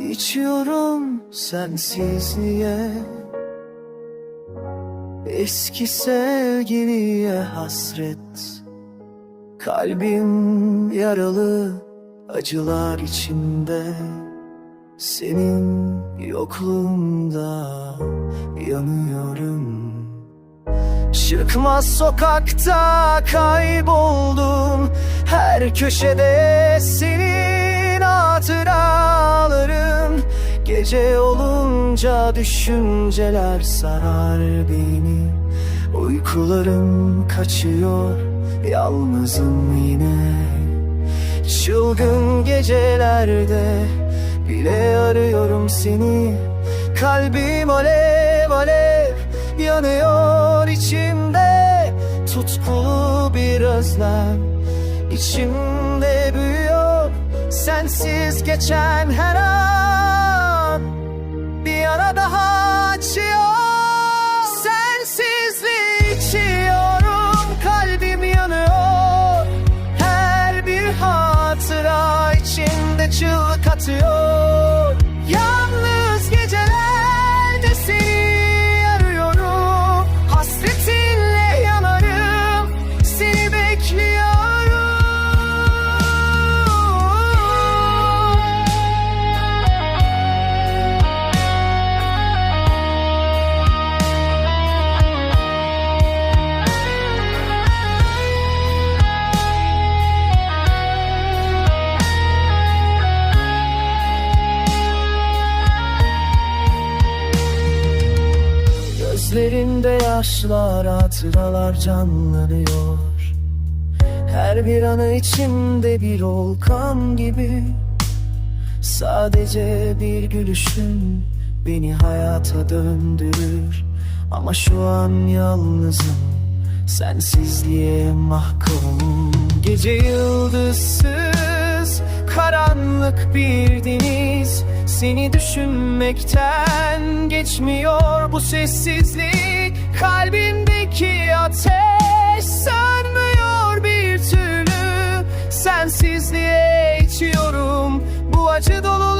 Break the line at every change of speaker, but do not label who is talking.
İçiyorum sensizliğe. Eski sevgiliye hasret. Kalbim yaralı acılar içinde. Senin yokluğunda yanıyorum. Çıkmaz sokakta kayboldum. Her köşede senin hatıraların Gece olunca düşünceler sarar beni. Uykularım kaçıyor yalnızım yine. Çılgın gecelerde bile arıyorum seni. Kalbim alev alev yanıyor içimde. Tutkulu bir özlem içimde büyüyor. Sensiz geçen her an Gözlerinde yaşlar hatıralar canlanıyor. Her bir anı içimde bir volkan gibi. Sadece bir gülüşün beni hayata döndürür. Ama şu an yalnızım sensizliğe mahkum Gece yıldızsız karanlık bir deniz. Seni düşünmekten geçmiyor bu sessizlik Kalbimdeki ateş sönmüyor bir türlü. Sensizliğe içiyorum. Bu acı dolu